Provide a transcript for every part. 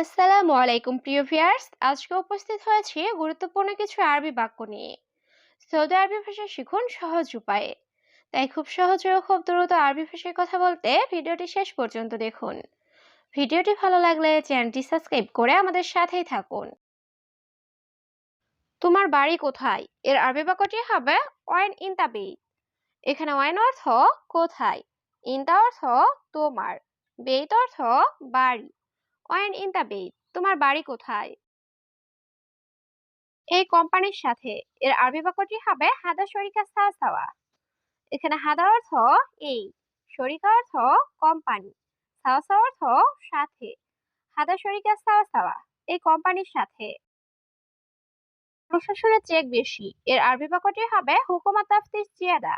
আসসালামু আলাইকুম, প্রিয় ভিউয়ার্স। আজকে উপস্থিত হয়েছি গুরুত্বপূর্ণ কিছু আরবি বাক্য নিয়ে। সৌদি আরবি ভাষা শিখুন সহজ উপায়ে। তাই খুব সহজে ও খুব দ্রুত আরবি ভাষায় কথা বলতে ভিডিওটি শেষ পর্যন্ত দেখুন। ভিডিওটি ভালো লাগলে চ্যানেলটি সাবস্ক্রাইব করে আমাদের সাথেই থাকুন। তোমার বাড়ি কোথায়? এর আরবি বাক্যটি হবে ওয়াইন ইনতাবি এখানে ওয়াইন অর্থ কোথায়? ইনতা অর্থ তোমার। বেইত অর্থ বাড়ি। ওয়াইন ইনতাবি তোমার বাড়ি কোথায়? এই কোম্পানির সাথে। এর আরবি বাক্যটি হবে হাদা শরিকা সাওয়া। এখানে হাদা অর্থ এই শরিকা অর্থ কোম্পানি, সাওয়া অর্থ সাথে। হাদা শরিকা সাওয়া এই কোম্পানির সাথে। প্রশাসনের চেক বেশি, এর আরবি বাক্যটি হবে হুকুমা তাফতিস জিয়াদা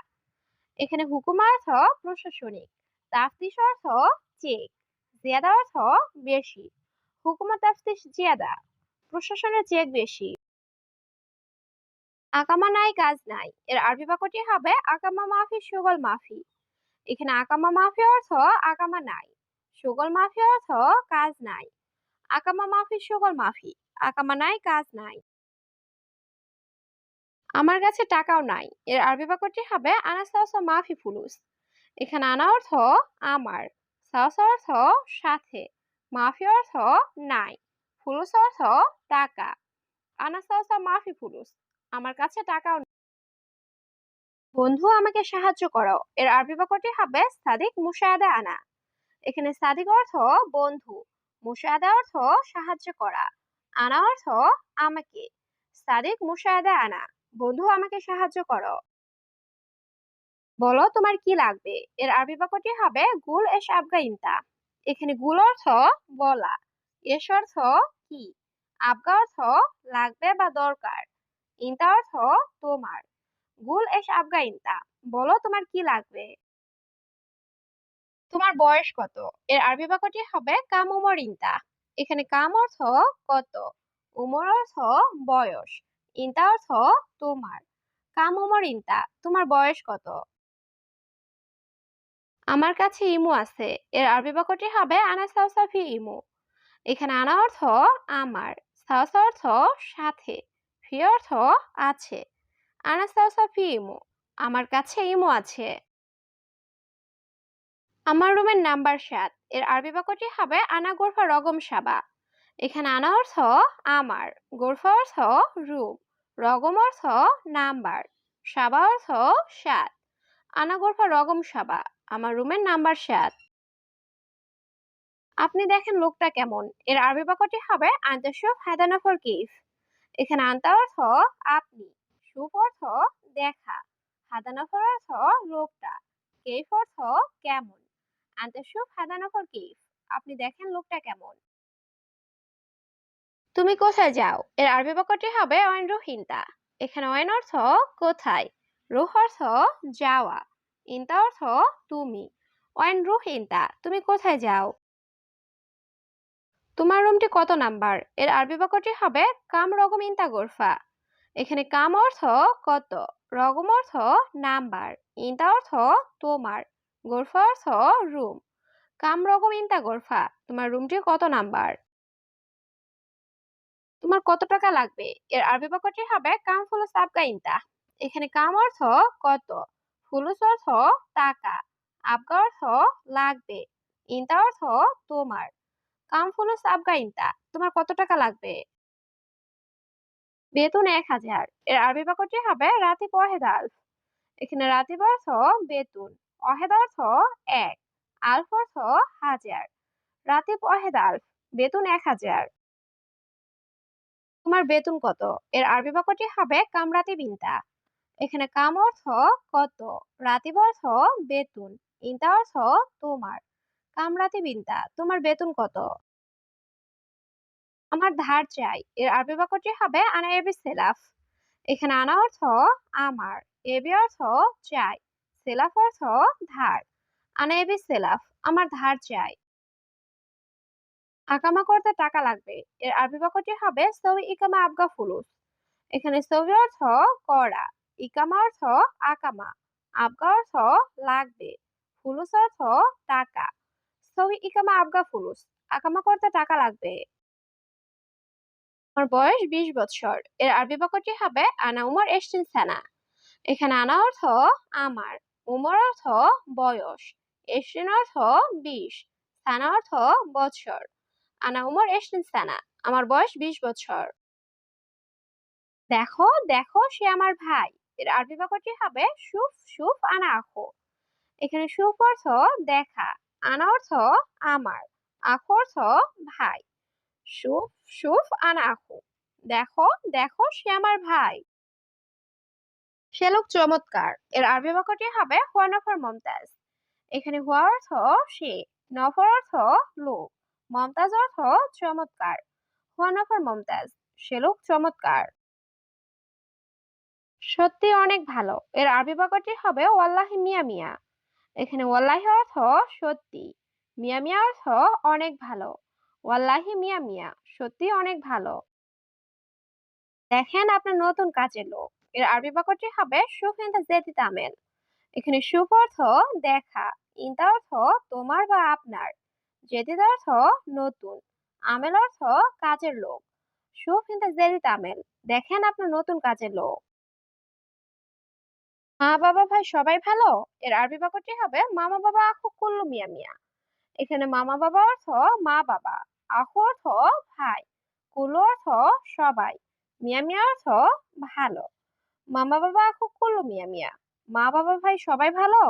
এখানে হুকুমা অর্থ প্রশাসনিক তাফতিস অর্থ চেক। জিয়াদা অর্থ বেশি। হুকুমত তাফতিস জিয়াদা, প্রশাসনের চেক বেশি। আকামা নাই, কাজ নাই। এর আরবি বাক্যটি হবে আকামা মাফি, সুগল মাফি। এখানে আকামা মাফি অর্থ আকামা নাই, সুগল মাফি অর্থ কাজ নাই। আকামা মাফি, সুগল মাফি। আকামা নাই, কাজ নাই। আমার কাছে টাকাও নাই। এর আরবি বাক্যটি হবে আনা মাফি ফুলুস এখানে আনা অর্থ আমার। সাওসা অর্থ সাথে, মাফি অর্থ নাই ফুলুস অর্থ টাকা। আনা সাওসা মাফি ফুলুস আমার কাছে টাকাও। বন্ধু, আমাকে সাহায্য করো। এর আরবি বাক্যটি হবে সাদিক মুশাহাদা আনা। এখানে সাদিক অর্থ বন্ধু মুশাহাদা অর্থ সাহায্য করা, আনা অর্থ আমাকে। সাদিক মুশাহাদা আনা, বন্ধু, আমাকে সাহায্য করো। বলো তোমার কি লাগবে? এর আরবি বাক্যটি হবে, গুল এস আবগা এখানে গুল অর্থ বলা, এস অর্থ কি? আবগা অর্থ লাগবে বা দরকার, ইনতা অর্থ তোমার, গুল এস আবগা বলো তোমার কি লাগবে? তোমার বয়স কত? এর আরবি বাক্যটি হবে, কাম উমর ইনতা এখানে কাম অর্থ কত? উমর অর্থ বয়স, ইনতা অর্থ তোমার, কাম উমর ইনতা তোমার বয়স কত? আমার কাছে ইমু আছে। এর আরবি বাক্যটি হবে, আনা সাউসা ফি ইমু। এখানে আনা অর্থ আমার সাউসা অর্থ সাথে ফি অর্থ আছে আনা সাউসা ফি ইমু আমার কাছে ইমু আছে আমার রুমের নাম্বার সাত এর আরবি বাক্যটি হবে, আনা গোরফা রগম সাবা এখানে আনা অর্থ আমার গোরফা অর্থ রুম রগম অর্থ নাম্বার সাবা অর্থ সাত আনা গোরফা রগম সাবা আমার রুমের নাম্বার সাত। আপনি দেখেন লোকটা কেমন। এর আরবি বাক্যটি হবে আন্তাসুফ হায়দানাফর কিফ। এখানে আন্তা অর্থ আপনি, সুপ অর্থ দেখা হাদানাফর অর্থ লোকটা, কেফ অর্থ কেমন আন্তাসুফ হাদানাফর কিফ। আপনি দেখেন লোকটা কেমন। তুমি কোথায় যাও? এর আরবি বাক্যটি হবে অয়েন রুহিনতা। এখানে অয়েন অর্থ কোথায়? রুহ অর্থ যাওয়া। ইনতা অর্থ তুমি ওয়াইন রুহ ইনতা তুমি কোথায় যাও? তোমার রুমটি কত নাম্বার? এর আরবি বাক্যটি হবে, কাম রগম ইনতা গোরফা। এখানে কাম অর্থ কত? রগম অর্থ নাম্বার। ইনতা অর্থ তোমার। গোরফা অর্থ রুম কাম রগম ইনতা গোরফা। তোমার রুমটি কত নাম্বার? তোমার কত টাকা লাগবে? এর আরবি বাক্যটি হবে, কাম ফুলো সাবগা ইনতা এখানে কাম অর্থ কত? ফুলুস অর্থ টাকা আবগা অর্থ লাগবে, ইনতা অর্থ তোমার। কাম ফুলুস আবগা, ইনতা, তোমার কত টাকা লাগবে? বেতন এক হাজার, এর আরবি বাক্যটি হবে রাতিব ওয়াহেদ আলফ এখানে রাতিব অর্থ বেতন, অহেদ অর্থ এক, আলফ অর্থ হাজার, রাতিব ওয়াহেদ আলফ বেতন এক হাজার। তোমার বেতন কত? এর আরবি বাক্যটি হবে কামরাতি বিনতা এখানে কাম অর্থ কত? রাতিব অর্থ বেতন। ইনতা অর্থ তোমার। কাম রাতি বিনতা তোমার বেতন কত? আমার ধার চাই। এর আরবি বাক্যটি হবে আনা এবি সেলাফ। এখানে আনা অর্থ আমার, এবি অর্থ চাই, সেলাফ অর্থ ধার। আনা এবি সেলাফ, আমার ধার চাই। আকামা করতে টাকা লাগবে। এর আরবি বাক্যটি হবে সৌই ইকামা আবগা ফুলুস। এখানে সৌই অর্থ করা। ইকামা অর্থ আকামা আবগা অর্থ লাগবে ফুলুস অর্থ টাকা। সহি ইকামা আবগা ফুলুস আকামা করতে টাকা লাগবে। আমার বয়স বিশ বছর এর আরবি বাক্যটি হবে আনা উমর এসটিন সানা এখানে আনা অর্থ আমার উমর অর্থ বয়স। এসটিন অর্থ বিশ। সানা অর্থ বছর আনা উমর এসটিন সানা আমার বয়স বিশ বছর দেখো দেখো সে আমার ভাই। এর আরবি বাক্যটি হবে সুফ সুফ, আনা, আখো। এখানে সুফ অর্থ দেখা, আনা অর্থ আমার, আখো অর্থ ভাই। সুফ সুফ, আনা, আখো। দেখো দেখো সে আমার ভাই। সে চমৎকার। এর আরবি বাক্যটি হবে হুয়া নফর মমতাজ। এখানে হুয়া অর্থ সে, নফর অর্থ লোক। মমতাজ অর্থ চমৎকার। হুয়া নফর মমতাজ, সে চমৎকার। সত্যি অনেক ভালো। এর আরবি বাক্যটি হবে ওয়াল্লাহি মিয়া মিয়া। এখানে ওয়াল্লাহি অর্থ সত্যি, মিয়া মিয়া অর্থ অনেক ভালো। ওয়াল্লাহি মিয়া মিয়া, সত্যি অনেক ভালো। দেখেন আপনার নতুন কাজের লোক। এর আরবি বাক্যটি হবে সুফ ইনতা জেতি তামেল এখানে সুফ অর্থ দেখা, ইনতা অর্থ তোমার বা আপনার। জেদিদ অর্থ নতুন, আমেল অর্থ কাজের লোক। সুফ ইনতা জেদি তামেল দেখেন আপনার নতুন কাজের লোক। মা বাবা ভাই সবাই ভালো? এর আরবি বাক্যটি হবে মামা বাবা আখু কুল্লু মিয়া মিয়া। এখানে মামা বাবা অর্থ মা বাবা আখু অর্থ ভাই, কুল্লু অর্থ সবাই, মিয়া মিয়া অর্থ ভালো। মামা বাবা আখু কুল্লু মিয়া মিয়া মা বাবা ভাই সবাই ভালো?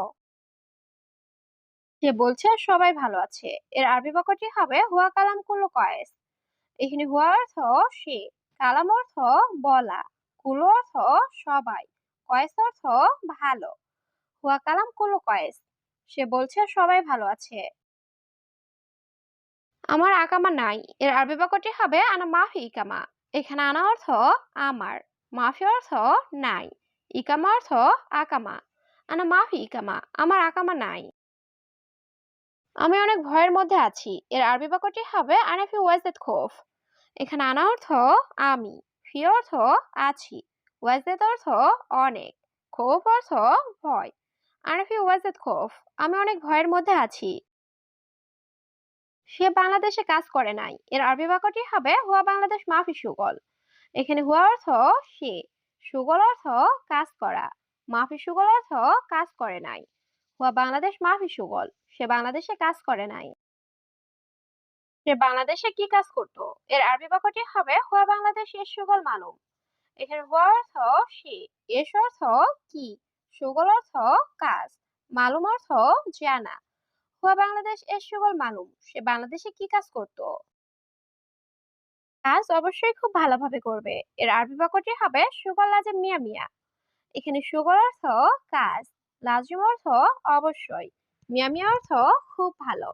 সে বলছে সবাই ভালো আছে। এর আরবি বাক্যটি হবে, হুয়া কালাম কুল্লু কয়েস। এখানে হুয়া অর্থ সে, কালাম অর্থ বলা কুলো অর্থ সবাই। কয়েস অর্থ ভালো। হুয়া কালাম কুলো কয়েস। সে বলছে, সবাই ভালো আছে। আমার আকামা নাই। এর আরবি বাক্যটি হবে, আনা মাফি ইকামা। এখানে আনা অর্থ আমার। মাফি অর্থ নাই। ইকামা অর্থ আকামা। আনা মাফি ইকামা। আমার আকামা নাই। আমি অনেক ভয়ের মধ্যে আছি। এর আরবি বাক্যটি হবে আনাফি ওয়াজেদ খোফ। এখানে আনা অর্থ আমি। ফি অর্থ আছি। ওয়াজেদ অর্থ অনেক। খোফ অর্থ ভয়। আনাফি ওয়াজেদ খোফ আমি অনেক ভয়ের মধ্যে আছি। সে বাংলাদেশে কাজ করে নাই। এর আরবি বাক্যটি হবে, হুয়া বাংলাদেশ মাফি সুগল। এখানে হুয়া অর্থ সে। সুগল অর্থ কাজ করা। মাফি সুগল অর্থ কাজ করে নাই। হুয়া বাংলাদেশ মাফি সুগল। সে বাংলাদেশে কাজ করে নাই। সে বাংলাদেশে কি কাজ করত? এর আরবি বাক্যটি হবে, হুয়া বাংলাদেশ এর সুগল মালুম। হুয়া অর্থ সে এস অর্থ কি? সুগল অর্থ কাজ, মালুম অর্থ জানা। হুয়া বাংলাদেশ এর সুগল মালুম, সে বাংলাদেশে কি কাজ করত? কাজ অবশ্যই খুব ভালোভাবে করবে। এর আরবি বাক্যটি হবে সুগল লাজেম মিয়া মিয়া। এখানে সুগল অর্থ কাজ, লাজিম অর্থ অবশ্যই, মিয়া মিয়া অর্থ খুব ভালো।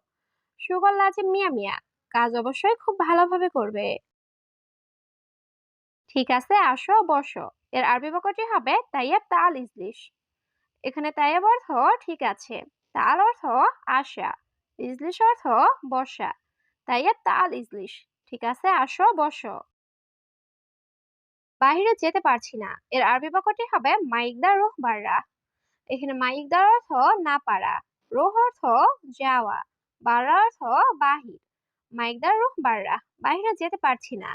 সুগল লাজিম মিয়া মিয়া, কাজ অবশ্যই খুব ভালোভাবে করবে। ঠিক আছে, আসো, বসো। এর আরবি বাক্যটি হবে তাইয়াব তাল ইজলিশ। এখানে তাইয়াব অর্থ ঠিক আছে, তাল অর্থ আশা, ইজলিশ অর্থ বসা। তাইয়াব তাল ইজলিশ, ঠিক আছে, আসো, বসো। বাহিরে যেতে পারছি না, এর আরবি বাক্যটি হবে মাইকদা রুহ বাররা। এখানে মাইকদার অর্থ না পারা, রোহ অর্থ যাওয়া, বাররা অর্থ বাহির। মাইকদার রুহ বাররা, বাহিরে যেতে পারছি না।